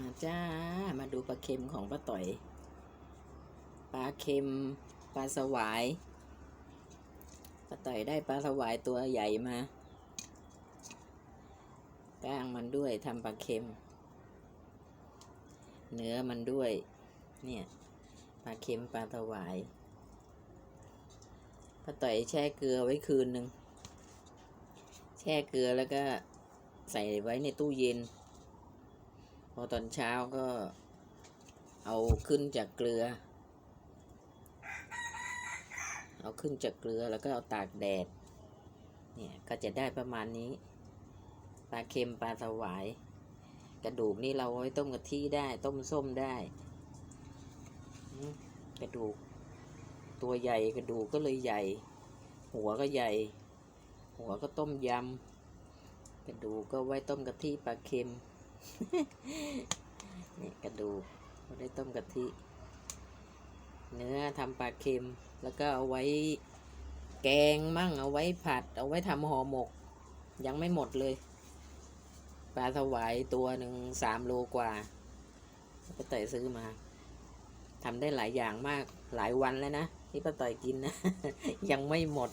มาจ้า มาดูปลาเค็มของป้าต่อย ปลาเค็ม ปลาสวาย ป้าต่อยได้ปลาสวายตัวใหญ่มาก้างมันด้วยทำปลาเค็ม เนื้อมันด้วย เนี่ยปลาเค็มปลาสวายป้าต่อยแช่เกลือไว้คืนหนึ่ง แช่เกลือแล้วก็ใส่ไว้ในตู้เย็น อตอนเช้าก็เอาขึ้นจากเกลือ เอาขึ้นจากเกลือแล้วก็เอาตากแดด เนี่ยก็จะได้ประมาณนี้ ปลาเค็มปลาสวาย กระดูกนี่เราไว้ต้มกะทิได้ต้มส้มได้ กระดูก ตัวใหญ่กระดูกก็เลยใหญ่ หัวก็ใหญ่ หัวก็ต้มยำ กระดูกก็ไว้ต้มกะทิปลาเค็ม นี่กระดูกไว้ต้มกะทิ เนื้อทำปลาเค็ม แล้วก็เอาไว้แกงมั่ง เอาไว้ผัด เอาไว้ทำห่อหมก ยังไม่หมดเลย ปลาสวายตัวหนึ่งสามโลกว่าป้าต่อยซื้อมาทำได้หลายอย่างมาก หลายวันแล้วนะที่ป้าต่อยกินนะ ยังไม่หมด